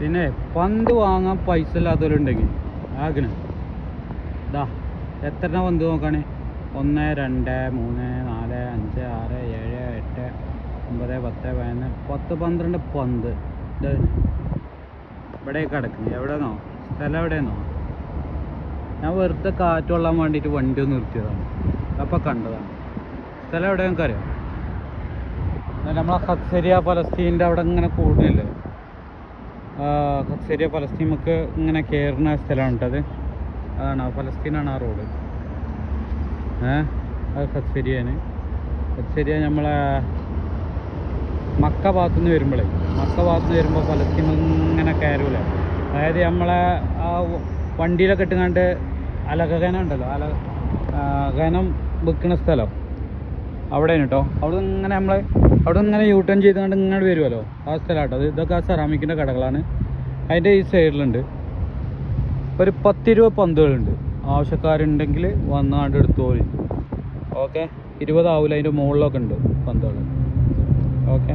പിന്നെ പന്ത് വാങ്ങാൻ പൈസ ഇല്ലാത്തവരുണ്ടെങ്കിൽ ആകണ ഇതാ എത്ര പന്ത് നോക്കാണ്? ഒന്ന് രണ്ട് മൂന്ന് നാല് അഞ്ച് ആറ് ഏഴ് എട്ട് ഒമ്പത് പത്ത് പതിനൊന്ന് പത്ത് പന്ത്രണ്ട് പന്ത്. ഇവിടെ കിടക്കുന്നു. എവിടെന്നോ? സ്ഥലം എവിടെയെന്നോ ഞാൻ വെറുതെ കാറ്റ് കൊള്ളാൻ വേണ്ടിയിട്ട് വണ്ടി ഒന്ന് നിർത്തിയതാണ്. അപ്പം കണ്ടതാണ്. സ്ഥലം എവിടെ നിങ്ങൾക്ക് അറിയാം നമ്മളെ ഹത്സരിയ ഫലസ്തീന്റെ അവിടെ ഇങ്ങനെ കൂടുന്നില്ലേ? ഖത്സരിയ ഫലസ്തീൻ നമുക്ക് ഇങ്ങനെ കയറുന്ന സ്ഥലമാണ് കേട്ടത് അതാണ് ഫലസ്തീനാണ് ആ റോഡ്. ഏഹ് അത് ഖത്സരിയാണ് ഖത്സരിയ നമ്മളെ മക്ക ഭാഗത്തുനിന്ന് വരുമ്പോഴേ മക്ക ഭാഗത്തുനിന്ന് വരുമ്പോൾ ഫലസ്തീൻ ഇങ്ങനെ കയറൂല. അതായത് നമ്മളെ ആ വണ്ടിയിലൊക്കെ ഇട്ടുങ്ങാണ്ട് അലകനം ഉണ്ടല്ലോ അല ഖനം വിൽക്കുന്ന സ്ഥലം. അവിടെയാണ് കേട്ടോ അവിടെ ഇങ്ങനെ നമ്മൾ അവിടെ ഇങ്ങനെ യൂ ടേൺ ചെയ്തുകൊണ്ട് ഇങ്ങോട്ട് വരുമല്ലോ ആ സ്ഥലമാട്ടോ. അത് ഇതൊക്കെ ആ സെറാമിക്കിന്റെ കടകളാണ്. അതിന്റെ ഈ സൈഡിലുണ്ട് ഒരു പത്തിരുപത് പന്തുകളുണ്ട്. ആവശ്യക്കാരുണ്ടെങ്കിൽ വന്നാണ്ട് എടുത്തോളി. ഓക്കെ ഇരുപതാവില്ല അതിന്റെ മുകളിലൊക്കെ ഉണ്ട് പന്തുകൾ ഓക്കെ